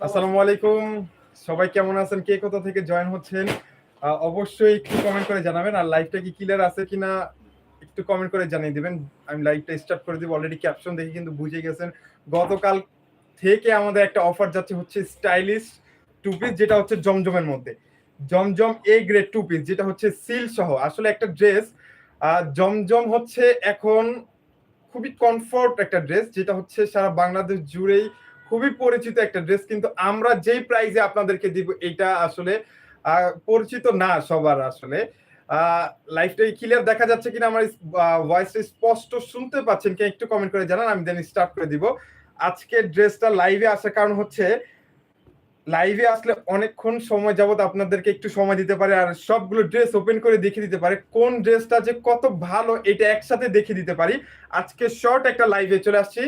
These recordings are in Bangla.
আসসালামু আলাইকুম। সবাই কেমন আছেন? কে কোথা থেকে জয়েন হচ্ছেন? অবশ্যই একটু কমেন্ট করে জানাবেন। আর লাইভটা কি ক্লিয়ার আছে কিনা একটু কমেন্ট করে জানিয়ে দিবেন। আমি লাইভটা স্টার্ট করে দিব। অলরেডি ক্যাপশন দেখে কিন্তু বুঝে গেছেন। গতকাল থেকে আমাদের একটা অফার যাচ্ছে হচ্ছে স্টাইলিশ টু পিস যেটা হচ্ছে জমজমের মধ্যে। জমজম এ গ্রেড টু পিস যেটা হচ্ছে সিল সহ। আসলে একটা ড্রেস জমজম হচ্ছে এখন খুবই কমফোর্ট একটা ড্রেস যেটা হচ্ছে সারা বাংলাদেশ জুড়েই খুবই পরিচিত একটা ড্রেস কিন্তু আমরা যেই প্রাইজে আপনাদেরকে দিব, এটা আসলে পরিচিত না সবার আসলে। লাইফটা ক্লিয়ার দেখা যাচ্ছে কিনা, আমার ভয়েসটা স্পষ্ট শুনতে পাচ্ছেন কি একটু কমেন্ট করে জানান, আমি দেন স্টার্ট করে দিব। আজকে ড্রেসটা লাইভে আসার কারণ হচ্ছে লাইভে আসলে অনেকক্ষণ সময় যাবত আপনাদেরকে একটু সময় দিতে পারে, আর সবগুলো ড্রেস ওপেন করে দেখিয়ে দিতে পারে। কোন ড্রেসটা যে কত ভালো, এটা একসাথে দেখিয়ে দিতে পারি। আজকে শর্ট একটা লাইভে চলে আসছি।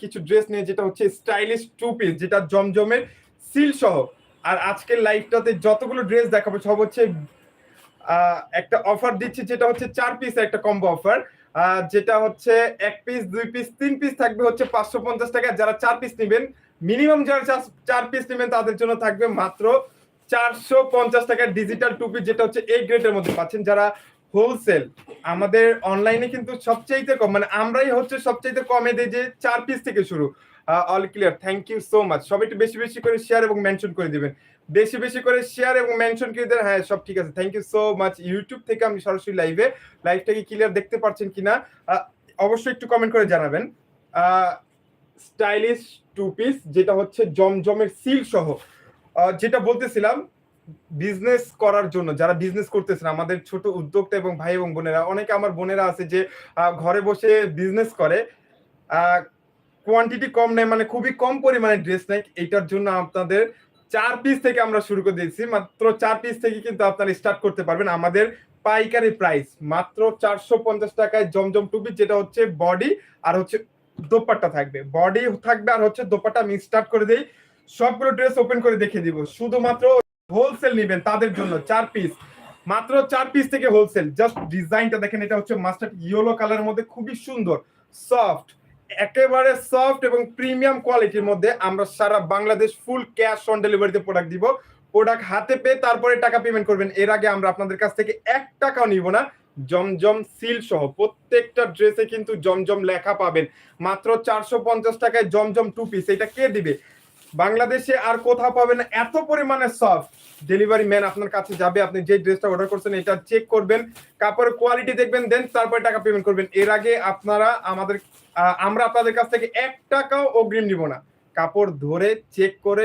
কিছু ড্রেস নিয়ে, যেটা হচ্ছে স্টাইলিশ টু পিস যেটা জমজমের সিল সহ। আর আজকের লাইভটাতে যতগুলো ড্রেস দেখাবো, সব হচ্ছে একটা অফার দিচ্ছি, যেটা হচ্ছে চার পিস একটা কম্বো অফার যেটা হচ্ছে এক পিস দুই পিস তিন পিস থাকবে হচ্ছে পাঁচশো পঞ্চাশ টাকা। যারা চার পিস নেবেন মিনিমাম যারা চার- পিস নেবেন তাদের জন্য থাকবে মাত্র চারশো পঞ্চাশ টাকার ডিজিটাল টু পিস যেটা হচ্ছে এই গ্রেডের মধ্যে পাচ্ছেন যারা হোলসেল আমাদের অনলাইনে কিন্তু সবচাইতে কম মানে আমরাই হচ্ছে সবচাইতে কমে দেই যে চার পিস থেকে শুরু। All clear thank you so much সবাই একটু বেশি বেশি করে শেয়ার এবং মেনশন করে দিবেন। বেশি বেশি করে শেয়ার এবং মেনশন করে দেন হ্যাঁ সব ঠিক আছে। Thank you so much YouTube থেকে আমি সরাসরি লাইভে লাইভটা কি ক্লিয়ার দেখতে পাচ্ছেন কিনা অবশ্যই একটু কমেন্ট করে জানাবেন। স্টাইলিশ টু পিস যেটা হচ্ছে জমজমের সিল সহ। যেটা বলতেছিলাম বিজনেস করার জন্য, যারা বিজনেস করতেছেন, আমাদের ছোট উদ্যোক্তা এবং ভাই এবং বোনেরা, অনেকে আমার বোনেরা আছে যে ঘরে বসে বিজনেস করে। কোয়ান্টিটি কম নেয় মানে খুবই কম পরিমাণে ড্রেস নেয়। এটার জন্য আপনাদের চার পিস থেকে আমরা শুরু করে দিয়েছি। মাত্র চার পিস থেকে কিন্তু আপনারা স্টার্ট করতে পারবেন আমাদের পাইকারি প্রাইস মাত্র চারশো পঞ্চাশ টাকায় জমজম টু পিস যেটা হচ্ছে বডি আর হচ্ছে দোপাট্টা থাকবে। বডি থাকবে আর হচ্ছে দোপাট্টা আমি স্টার্ট করে দিই। সবগুলো ড্রেস ওপেন করে দেখিয়ে দিব। শুধুমাত্র হোলসেল নেবেন তাদের জন্য, চার পিস মাত্র চার পিস থেকে হোলসেল জাস্ট ডিজাইনটা দেখেন, এটা হচ্ছে মাস্টার্ড ইয়েলো কালারের মধ্যে খুবই সুন্দর সফট একেবারে সফট এবং প্রিমিয়াম কোয়ালিটির মধ্যে আমরা সারা বাংলাদেশ ফুল ক্যাশ অন ডেলিভারিতে প্রোডাক্ট দিব। প্রোডাক্ট হাতে পেয়ে তারপরে টাকা পেমেন্ট করবেন। এর আগে আমরা আপনাদের কাছ থেকে এক টাকাও নিব না। জমজম সিল সহ প্রত্যেকটা ড্রেসে কিন্তু জমজম লেখা পাবেন। মাত্র চারশো পঞ্চাশ টাকায় জমজম টু পিস এটা কে দিবে? বাংলাদেশে আর কোথাও পাবেন না। এত পরিমাণে সফট ডেলিভারি ম্যান আপনার কাছে যাবে, আপনি যে ড্রেসটা অর্ডার করছেন, এটা চেক করবেন কাপড়ের কোয়ালিটি দেখবেন দেন তারপরে টাকা পেমেন্ট করবেন। এর আগে আপনারা আমাদের আমরা আপনাদের কাছ থেকে এক টাকাও অগ্রিম নিব না। কাপড় ধরে চেক করে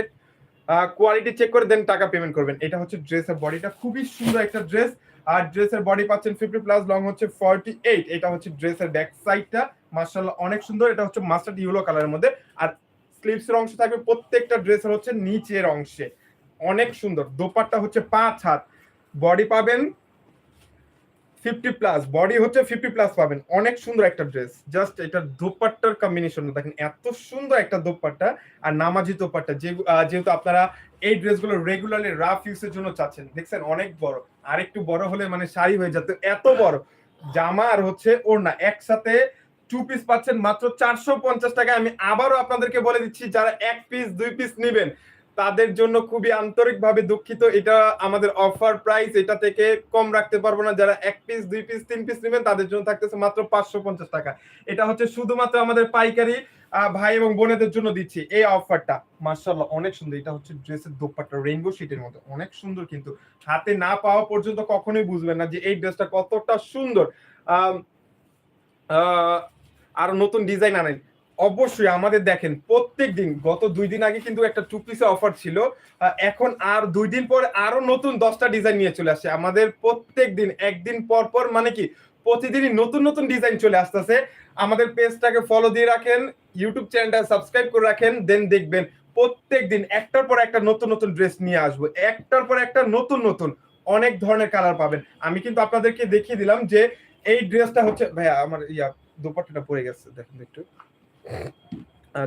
কোয়ালিটি চেক করে দেন টাকা পেমেন্ট করবেন। এটা হচ্ছে ড্রেসের বডিটা খুবই সুন্দর একটা ড্রেস আর ড্রেসের বডি পাচ্ছেন ফিফটি প্লাস লং হচ্ছে ফর্টি এইট এটা হচ্ছে ড্রেসের ব্যাক সাইডটা মার্শাল্লাহ অনেক সুন্দর। এটা হচ্ছে মাস্টার্ড ইউলো কালারের মধ্যে। আর স্লিভসের অংশ থাকবে প্রত্যেকটা ড্রেসের হচ্ছে নিচের অংশে। অনেক সুন্দর। দোপাট্টা হচ্ছে পাঁচ হাত। বডি পাবেন ফিফটি প্লাস বডি হচ্ছে ফিফটি প্লাস পাবেন। অনেক সুন্দর একটা ড্রেস জাস্ট এটা দোপাট্টার কম্বিনেশন দেখেন, এত সুন্দর একটা দোপাট্টা আর নামাজি দোপাট্টা। যে যেহেতু আপনারা এই ড্রেসগুলো রেগুলারলি রাফ ইউজের জন্য চাচ্ছেন, দেখছেন? অনেক বড়। আর একটু বড় হলে মানে শাড়ি হয়ে যেত। এত বড়। জামা আর হচ্ছে ওর না একসাথে টু পিস পাচ্ছেন মাত্র চারশো পঞ্চাশ টাকায়। আমি আবারও আপনাদেরকে বলে দিচ্ছি, যারা এক পিস দুই পিস নেবেন তাদের জন্য খুবই আন্তরিকভাবে দুঃখিত। এটা আমাদের অফার প্রাইস এটা থেকে কম রাখতে পারব না। যারা এক পিস দুই পিস তিন পিস নেবেন, তাদের জন্য থাকতেছে মাত্র পাঁচশো পঞ্চাশ টাকা। এটা হচ্ছে শুধুমাত্র আমাদের পাইকারি ভাই এবং বোনেদের জন্য দিচ্ছি এই অফারটা মার্শাল্লাহ অনেক সুন্দর। এটা হচ্ছে ড্রেসের দোপাট্টা রেইনবো শিটের মতো। অনেক সুন্দর কিন্তু। হাতে না পাওয়া পর্যন্ত কখনোই বুঝবেন না যে এই ড্রেসটা কতটা সুন্দর। আর নতুন ডিজাইন আনেন। অবশ্যই আমাদের দেখেন প্রত্যেক দিন গত দুই দিন আগে কিন্তু একটা টু পিসে অফার ছিল। এখন আর দুই দিন পর আরও নতুন দশটা ডিজাইন নিয়ে চলে আসছে। আমাদের প্রত্যেক দিন একদিন পর পর মানে কি, প্রতিদিনই নতুন নতুন ডিজাইন চলে আসতেছে। আমাদের পেজটাকে ফলো দিয়ে রাখেন ইউটিউব চ্যানেলটা সাবস্ক্রাইব করে রাখেন দেন দেখবেন প্রত্যেক দিন একটার পর একটা নতুন নতুন ড্রেস নিয়ে আসব। একটার পর একটা নতুন নতুন, অনেক ধরনের কালার পাবেন। আমি কিন্তু আপনাদেরকে দেখিয়ে দিলাম যে এই ড্রেসটা হচ্ছে, ভাইয়া, আমার ইয়া, দোপাট্টাটা পড়ে গেছে, দেখেন একটু।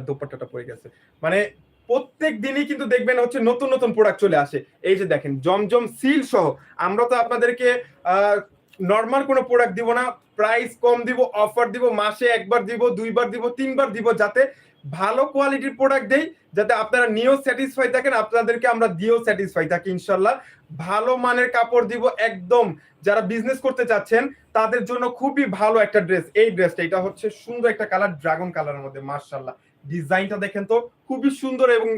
দোপাট্টাটা পড়ে গেছে। মানে প্রত্যেক দিনই কিন্তু দেখবেন হচ্ছে নতুন নতুন প্রোডাক্ট চলে আসে। এই যে দেখেন, জমজম সিল সহ আমরা তো আপনাদেরকে নর্মাল কোনো প্রোডাক্ট দিব না প্রাইস কম দিব অফার দিব, মাসে একবার দিব, দুইবার দিব, তিনবার দিব, যাতে ভালো কোয়ালিটির প্রোডাক্ট দেই, যাতে আপনারা নিয়েও স্যাটিসফাই থাকেন, আপনাদেরকে আমরা দিয়েও স্যাটিসফাই থাকি, ইনশাল্লাহ। ভালো মানের কাপড় দিব একদম। যারা বিজনেস করতে চাচ্ছেন, তাদের জন্য খুবই ভালো একটা ড্রেস এই ড্রেসটা এটা হচ্ছে সুন্দর একটা কালার ড্রাগন কালারের মধ্যে মার্শাল্লাহ ডিজাইনটা দেখেন তো, খুবই সুন্দর এবং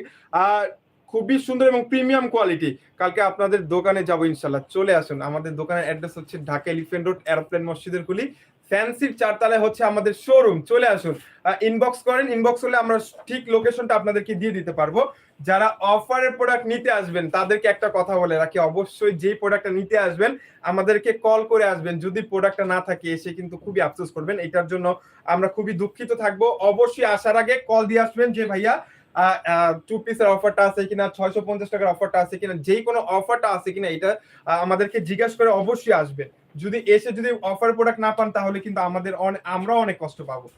খুবই সুন্দর এবং প্রিমিয়াম কোয়ালিটি কালকে আপনাদের দোকানে যাব, ইনশাল্লাহ। চলে আসুন। আমাদের দোকানের অ্যাড্রেস হচ্ছে ঢাকা এলিফেন্ট রোড এরোপ্লেন মসজিদের কুলি। ফ্যান্সির চারতলায় হচ্ছে আমাদের শোরুম চলে আসুন। ইনবক্স করেন। ইনবক্স করলে আমরা ঠিক লোকেশনটা আপনাদেরকে দিয়ে দিতে পারব। যারা অফারের প্রোডাক্ট নিতে আসবেন, তাদেরকে একটা কথা বলে রাখি। অবশ্যই যে প্রোডাক্টটা নিতে আসবেন, আমাদেরকে কল করে আসবেন। যদি প্রোডাক্টটা না থাকে, এসে কিন্তু খুবই আফসোস করবেন। এটার জন্য আমরা খুবই দুঃখিত থাকব। অবশ্যই আসার আগে কল দিয়ে আসবেন যে ভাইয়া টু পিসের অফারটা আছে কিনা, ছয়শো পঞ্চাশ টাকার অফারটা আছে কিনা যে কোনো অফারটা আছে কিনা, এটা আমাদেরকে জিজ্ঞাসা করে অবশ্যই আসবেন যদি এসে যদি অফার প্রোডাক্ট না পান, তাহলে কিন্তু আমাদের অনে- আমরাও অনেক কষ্ট পাবো।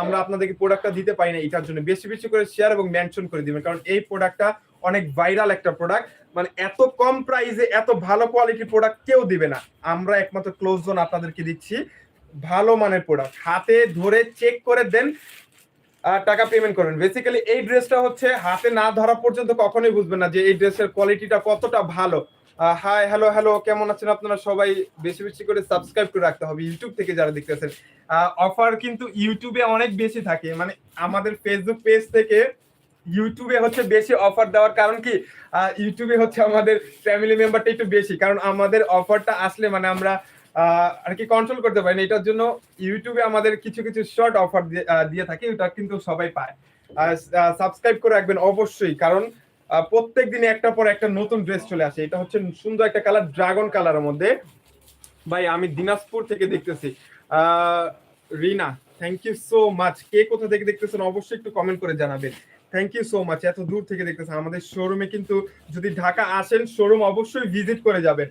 আমরা আপনাদেরকে প্রোডাক্টটা দিতে পারি না এটার জন্য। বেশি বেশি করে শেয়ার এবং মেনশন করে দিবেন, কারণ এই প্রোডাক্টটা অনেক ভাইরাল একটা প্রোডাক্ট মানে এত কম প্রাইসে এত ভালো কোয়ালিটির প্রোডাক্ট কেউ দিবে না। আমরা একমাত্র ক্লোজ জোন আপনাদেরকে দিচ্ছি। ভালো মানের প্রোডাক্ট হাতে ধরে চেক করে দেন টাকা পেমেন্ট করবেন বেসিক্যালি এই ড্রেসটা হচ্ছে হাতে না ধরা পর্যন্ত কখনোই বুঝবেন না যে এই ড্রেসের কোয়ালিটিটা কতটা ভালো। হাই হ্যালো হ্যালো কেমন আছেন আপনারা সবাই? বেশি বেশি করে সাবস্ক্রাইব করে রাখতে হবে ইউটিউব থেকে যারা দেখতেছেন। অফার কিন্তু ইউটিউবে অনেক বেশি থাকে। মানে আমাদের ফেসবুক পেজ থেকে ইউটিউবে হচ্ছে বেশি অফার দেওয়ার কারণ কি? ইউটিউবে হচ্ছে আমাদের ফ্যামিলি মেম্বারটা একটু বেশি। কারণ আমাদের অফারটা আসলে মানে আমরা আর কি কন্ট্রোল করতে পারি না। এটার জন্য ইউটিউবে আমাদের কিছু কিছু শর্ট অফার দিয়ে থাকে, ওটা কিন্তু সবাই পায়। সাবস্ক্রাইব করে রাখবেন অবশ্যই, কারণ প্রত্যেক দিনে একটা পর একটা নতুন ড্রেস চলে আসে। এটা হচ্ছে সুন্দর একটা কালার ড্রাগন কালারের মধ্যে। ভাই, আমি দিনাজপুর থেকে দেখতেছি। Rina thank you so much কে কোথা থেকে দেখতেছেন অবশ্যই একটু কমেন্ট করে জানাবেন। থ্যাংক ইউ সো মাচ এত দূর থেকে দেখতেছেন। আমাদের শোরুমে কিন্তু যদি ঢাকা আসেন শোরুম অবশ্যই ভিজিট করে যাবেন।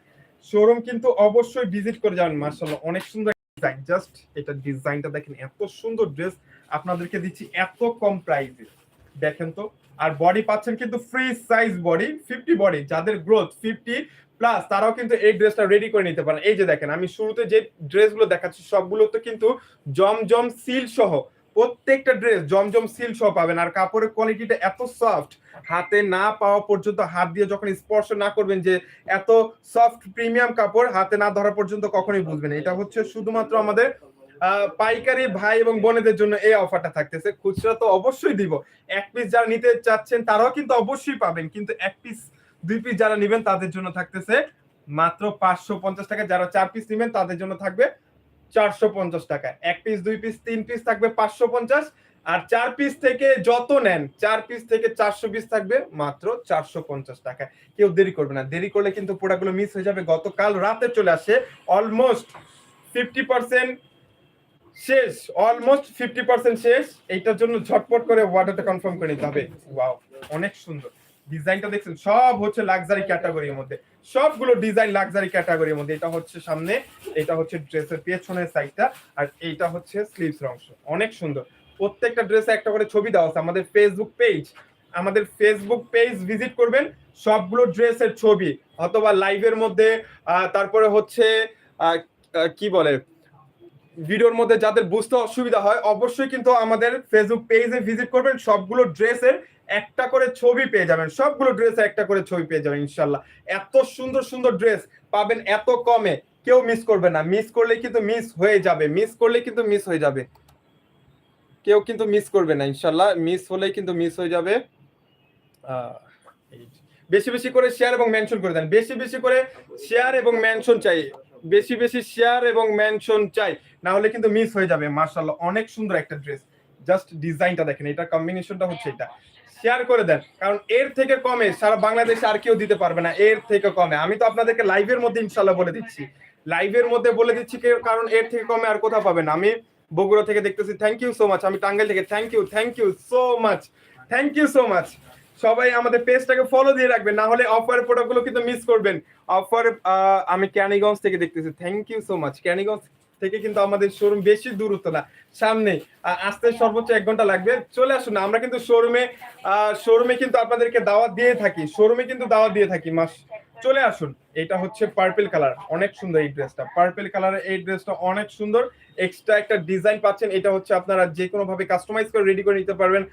শোরুম কিন্তু অবশ্যই ভিজিট করে যাবেন মার্শাল্লাহ অনেক সুন্দর ডিজাইন জাস্ট এটা ডিজাইনটা দেখেন, এত সুন্দর ড্রেস আপনাদেরকে দিচ্ছি এত কম প্রাইসে দেখেন তো, আর বডি পাচ্ছেন কিন্তু free size body fifty body যাদের গ্রোথ ফিফটি প্লাস তারাও কিন্তু এই ড্রেসটা রেডি করে নিতে পারেন। এই যে দেখেন, আমি শুরুতে যে ড্রেসগুলো দেখাচ্ছি, সবগুলো তো কিন্তু জমজম সিল সহ। প্রত্যেকটা ড্রেস জমজম সিল সহ পাবেন। আর কাপড়ের কোয়ালিটিটা এত সফট হাতে না পাওয়া পর্যন্ত হাত দিয়ে যখন স্পর্শ না করবেন যে এত সফট প্রিমিয়াম কাপড়, হাতে না ধরা পর্যন্ত কখনোই বুঝবেন। এটা হচ্ছে শুধুমাত্র আমাদের পাইকারি ভাই এবং বোনেদের জন্য এই অফারটা থাকতেছে। খুচরা তো অবশ্যই দিব। এক পিস যারা নিতে চাচ্ছেন, তারাও কিন্তু অবশ্যই পাবেন। কিন্তু এক পিস দুই পিস যারা নেবেন, তাদের জন্য থাকতেছে মাত্র পাঁচশো পঞ্চাশ টাকা। যারা চার পিস নেবেন, তাদের জন্য থাকবে চারশো পঞ্চাশ টাকা। এক পিস দুই পিস তিন পিস থাকবে পাঁচশো পঞ্চাশ। আর চার পিস থেকে যত নেন, চার পিস থেকে চারশো পিস থাকবে মাত্র চারশো পঞ্চাশ টাকা। কেউ দেরি করবে না। দেরি করলে কিন্তু প্রোডাক্টগুলো মিস হয়ে যাবে। গতকাল রাতে চলে আসে অলমোস্ট ফিফটি পার্সেন্ট শেষ অলমোস্ট ফিফটি পার্সেন্ট শেষ। এইটার জন্য ঝটপট করে অর্ডারটা কনফার্ম করে নিতে হবে। ওয়াও অনেক সুন্দর। ডিজাইনটা দেখছেন, সব হচ্ছে লাক্সারি ক্যাটাগরির মধ্যে। সবগুলো ডিজাইন লাক্সারি ক্যাটাগরির মধ্যে। এটা হচ্ছে সামনে, এটা হচ্ছে ড্রেসের পেছনের সাইডটা আর এইটা হচ্ছে স্লিভস অংশ। অনেক সুন্দর। প্রত্যেকটা ড্রেসে একটা করে ছবি দেওয়া আছে আমাদের ফেসবুক পেজ আমাদের ফেসবুক পেজ ভিজিট করবেন, সবগুলো ড্রেসের ছবি, অথবা লাইভের মধ্যে তারপরে হচ্ছে কি বলে ভিডিওর মধ্যে যাদের বুঝতে অসুবিধা হয়, অবশ্যই কিন্তু আমাদের ফেসবুক পেজে ভিজিট করবেন, সবগুলো ড্রেসের একটা করে ছবি পেয়ে যাবেন। সবগুলো ড্রেস একটা করে ছবি পেয়ে যাবেন ইনশাল্লাহ এত সুন্দর সুন্দর ড্রেস পাবেন এত কমে। কেউ মিস করবে না। মিস করলে কিন্তু মিস হয়ে যাবে। মিস করলে কিন্তু মিস হয়ে যাবে। কেউ কিন্তু মিস করবে না ইনশাল্লাহ মিস হলেই কিন্তু মিস হয়ে যাবে। বেশি বেশি করে শেয়ার এবং মেনশন করে দেন। বেশি বেশি করে শেয়ার এবং মেনশন চাই। বেশি বেশি শেয়ার এবং মেনশন চাই। না হলে কিন্তু মিস হয়ে যাবে মার্শাল্লাহ অনেক সুন্দর একটা ড্রেস জাস্ট ডিজাইনটা দেখেন। এটা কম্বিনেশনটা হচ্ছে এটা। শেয়ার করে দেন। কারণ এর থেকে কমে সারা বাংলাদেশে আর কেউ দিতে পারবে না। এর থেকে কমে। আমি তো আপনাদেরকে লাইভের মধ্যে ইনশাল্লাহ বলে দিচ্ছি। লাইভের মধ্যে বলে দিচ্ছি কারণ এর থেকে কমে আর কোথাও পাবেন আমি বগুড়া থেকে দেখতেছি থ্যাংক ইউ সো মাচ আমি টাঙ্গাইল থেকে thank you thank you so much thank you so much সবাই আমাদের পেজটাকে ফলো দিয়ে রাখবেন, না হলে অফার প্রোডাক্টগুলো কিন্তু মিস করবেন। অফার আমি ক্যানিগঞ্জ থেকে দেখতেছি thank you so much Kanigonj থেকে কিন্তু আমাদের শোরুম বেশি দূরত্ব না। সামনে আসতে সর্বোচ্চ এক ঘণ্টা লাগবে। চলে আসুন আমরা কিন্তু শোরুমে শোরুমে কিন্তু আপনাদেরকে দাওয়াত দিয়ে থাকি। শোরুমে কিন্তু দাওয়াত দিয়ে থাকি মাস চলে আসুন। এটা হচ্ছে পার্পেল কালার অনেক সুন্দর এই ড্রেসটা পার্পেল কালারের এই ড্রেসটা অনেক সুন্দর। এক্সট্রা একটা ডিজাইন পাচ্ছেন, এটা হচ্ছে আপনারা যে কোনো ভাবে কাস্টমাইজ করে রেডি করে নিতে পারবেন।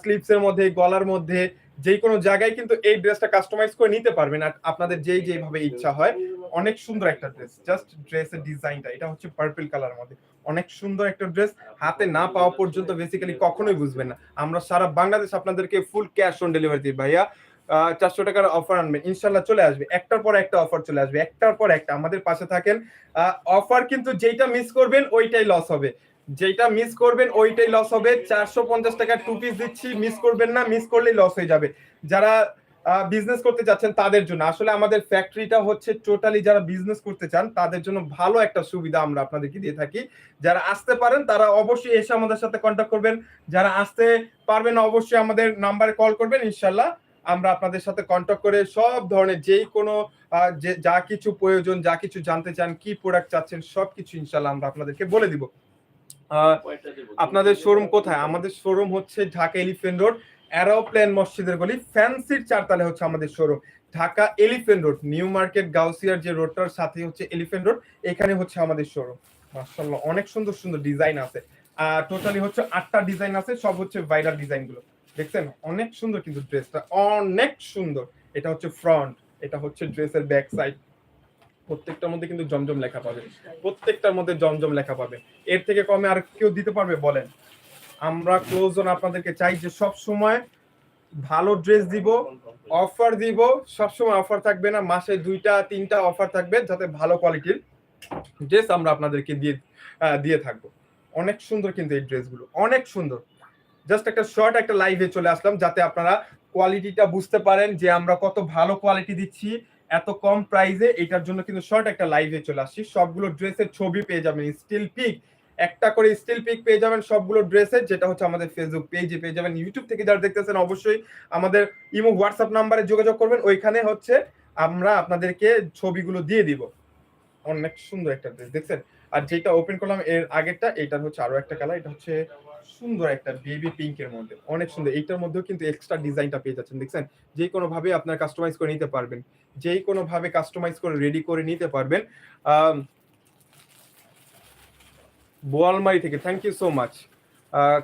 স্লিপস এর মধ্যে, গলার মধ্যে যে কোনো জায়গায় কিন্তু এই ড্রেসটা কাস্টমাইজ করে নিতে পারবেন। আর আপনাদের যেই যেভাবে ইচ্ছা হয়, অনেক সুন্দর একটা ড্রেস জাস্ট ড্রেসের ডিজাইনটা এটা হচ্ছে পার্পল কালারের মধ্যে। অনেক সুন্দর একটা ড্রেস হাতে না পাওয়া পর্যন্ত বেসিক্যালি কখনোই বুঝবেন না। আমরা সারা বাংলাদেশ আপনাদেরকে ফুল ক্যাশ অন ডেলিভারি দিই, ভাইয়া। চারশো টাকার অফার আনবেন। ইনশাল্লাহ চলে আসবে। একটার পর একটা অফার চলে আসবে। একটার পর একটা। আমাদের পাশে থাকেন অফার কিন্তু যেইটা মিস করবেন, ওইটাই লস হবে। যেটা মিস করবেন, ওইটাই লস হবে। চারশো পঞ্চাশ টাকার টু পিস দিচ্ছি মিস করবেন না মিস করলেই লস হয়ে যাবে। যারা বিজনেস করতে যাচ্ছেন, তাদের জন্য। আসলে আমাদের ফ্যাক্টরিটা হচ্ছে টোটালি যারা বিজনেস করতে চান, তাদের জন্য ভালো একটা সুবিধা আমরা আপনাদেরকে দিয়ে থাকি। যারা আসতে পারেন, তারা অবশ্যই এসে আমাদের সাথে কন্ট্যাক্ট করবেন। যারা আসতে পারবেন অবশ্যই আমাদের নাম্বারে কল করবেন, ইনশাল্লাহ। আমরা আপনাদের সাথে কন্ট্যাক্ট করে সব ধরনের যেই কোনো যে কিছু প্রয়োজন, যা কিছু জানতে চান, কি প্রোডাক্ট চাচ্ছেন সব কিছু ইনশাল্লাহ আমরা আপনাদেরকে বলে দিব। আপনাদের শোরুম কোথায়? আমাদের শোরুম হচ্ছে ঢাকা এলিফেন্ট রোড অ্যারোপ্লেন মসজিদের গলি, ফ্যান্সির চারতলে হচ্ছে আমাদের showroom Dhaka Elephant Road New Market গাউসিয়ার যে রোডটার সাথে হচ্ছে এলিফেন্ট রোড এখানে হচ্ছে আমাদের শোরুম মাশাআল্লাহ, অনেক সুন্দর সুন্দর ডিজাইন আছে। টোটালি হচ্ছে আটটা ডিজাইন আছে, সব হচ্ছে ভাইরাল ডিজাইনগুলো। দেখছেন? অনেক সুন্দর কিন্তু ড্রেসটা অনেক সুন্দর। এটা হচ্ছে ফ্রন্ট এটা হচ্ছে ড্রেসের ব্যাক সাইড প্রত্যেকটার মধ্যে কিন্তু জমজম লেখা পাবে। প্রত্যেকটার মধ্যে জমজম লেখা পাবে। এর থেকে কমে আর কেউ দিতে পারবে? বলেন। আমরা ক্লোজ আপনাদেরকে চাই যে সব সময় ভালো ড্রেস দিব অফার দিব। সবসময় অফার থাকবে না। মাসে দুইটা, তিনটা অফার থাকবে যাতে ভালো কোয়ালিটির ড্রেস আমরা আপনাদেরকে দিয়ে দিয়ে থাকব। অনেক সুন্দর কিন্তু এই ড্রেসগুলো অনেক সুন্দর। জাস্ট একটা শর্ট একটা লাইভে চলে আসলাম, যাতে আপনারা কোয়ালিটিটা বুঝতে পারেন যে আমরা কত ভালো কোয়ালিটি দিচ্ছি, এত কম প্রাইসে এটার জন্য কিন্তু শর্ট একটা লাইভে চলে আসছি। সবগুলো ড্রেসের ছবি পেয়ে যাবেন স্টিল পিক একটা করে স্টিল পিক পেয়ে যাবেন সবগুলো ড্রেসের যেটা হচ্ছে আমাদের ফেসবুক পেজে পেয়ে যাবেন। ইউটিউব থেকে যারা দেখতেছেন, অবশ্যই আমাদের ইমো হোয়াটসঅ্যাপ নাম্বারে যোগাযোগ করবেন। ওইখানে হচ্ছে আমরা আপনাদেরকে ছবিগুলো দিয়ে দিব। অনেক সুন্দর একটা ড্রেস দেখছেন? আর যেটা ওপেন করলাম, এর আগেরটা, এটার হচ্ছে আরও একটা কালার এটা হচ্ছে সুন্দর একটা বেবি পিঙ্কের মধ্যে, অনেক সুন্দর। এইটার মধ্যেও কিন্তু এক্সট্রা ডিজাইনটা পেয়ে যাচ্ছেন, দেখছেন? যে কোনো ভাবে আপনার কাস্টমাইজ করে নিতে পারবেন যেই কোনো ভাবে কাস্টমাইজ করে রেডি করে নিতে পারবেন বোয়ালমারি থেকে। থ্যাংক ইউ সো মাচ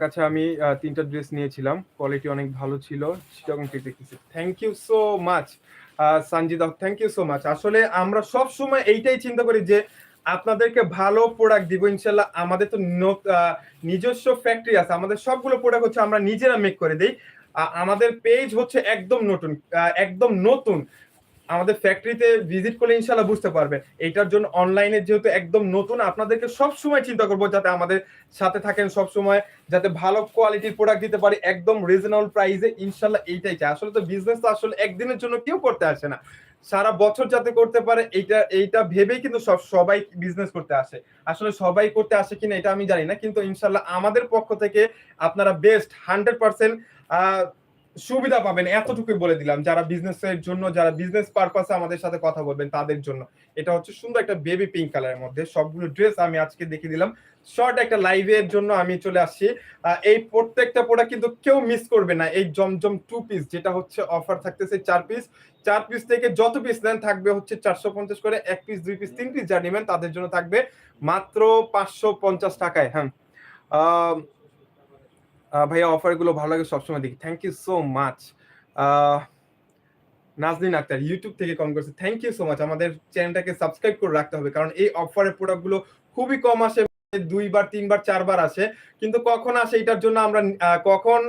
কাছে আমি তিনটা ড্রেস নিয়েছিলাম কোয়ালিটি অনেক ভালো ছিল চিটাগং থেকে দেখতেছি। Thank you so much Sanjida thank you so much আসলে আমরা সব সময় এইটাই চিন্তা করি যে আপনাদেরকে ভালো প্রোডাক্ট দিব, ইনশাল্লাহ আমাদের তো নিজস্ব ফ্যাক্টরি আছে, আমাদের সবগুলো প্রোডাক্ট হচ্ছে আমরা নিজেরা মেক করে দিই। আমাদের পেজ হচ্ছে একদম নতুন একদম নতুন। আমাদের ফ্যাক্টরিতে ভিজিট করলে ইনশাল্লাহ বুঝতে পারবেন। এইটার জন্য অনলাইনে যেহেতু একদম নতুন, আপনাদেরকে সব সময় চিন্তা করব যাতে আমাদের সাথে থাকেন সব সময় যাতে ভালো কোয়ালিটির প্রোডাক্ট দিতে পারি, একদম রিজনেবল প্রাইসে ইনশাল্লাহ এইটাই চাই। আসলে তো বিজনেস তো আসলে একদিনের জন্য কেউ করতে আসে না। সারা বছর যাতে করতে পারে, এইটা এইটা ভেবেই কিন্তু সব, সবাই বিজনেস করতে আসে। আসলে সবাই করতে আসে কিনা এটা আমি জানি না, কিন্তু ইনশাল্লাহ আমাদের পক্ষ থেকে আপনারা বেস্ট হান্ড্রেড পার্সেন্ট সুবিধা পাবেন, এতটুকুই বলে দিলাম। যারা বিজনেসের জন্য, যারা বিজনেস পারপাসে আমাদের সাথে কথা বলবেন, তাদের জন্য। এটা হচ্ছে সুন্দর একটা বেবি পিঙ্ক কালারের মধ্যে। সবগুলো ড্রেস আমি আজকে দেখিয়ে দিলাম। শর্ট একটা লাইভের জন্য আমি চলে আসছি। এই প্রত্যেকটা প্রোডাক্ট কিন্তু কেউ মিস করবে না। এই জমজম টু পিস যেটা হচ্ছে অফার থাকতেছে চার পিস চার পিস থেকে যত পিস নেন, থাকবে হচ্ছে চারশো পঞ্চাশ করে। এক পিস দুই পিস তিন পিস যা নেবেন, তাদের জন্য থাকবে মাত্র পাঁচশো পঞ্চাশ টাকায়। হ্যাঁ। ভাইয়া অফারগুলো ভালো লাগে, সবসময় দেখি। Thank you so much Nazneen Akter YouTube থেকে কম করছে থ্যাংক ইউ সো মাচ আমাদের চ্যানেলটাকে সাবস্ক্রাইব করে রাখতে হবে, কারণ এই অফারের প্রোডাক্টগুলো খুবই কম আসে, দুইবার, তিনবার, চারবার আসে। কিন্তু কখন আসে এটার জন্য আমরা কখন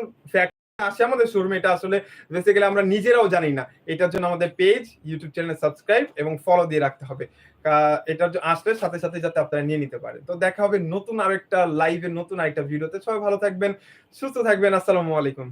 আসে আমাদের শোরুমে এটা আসলে বেসিক্যালি আমরা নিজেরাও জানি না। এটার জন্য আমাদের পেজ ইউটিউব চ্যানেল সাবস্ক্রাইব এবং ফলো দিয়ে রাখতে হবে। এটার জন্য আসলে সাথে সাথে যাতে আপনারা নিয়ে নিতে পারেন। তো দেখা হবে নতুন আরেকটা লাইভে নতুন আরেকটা ভিডিওতে সবাই ভালো থাকবেন, সুস্থ থাকবেন। আসসালামু আলাইকুম।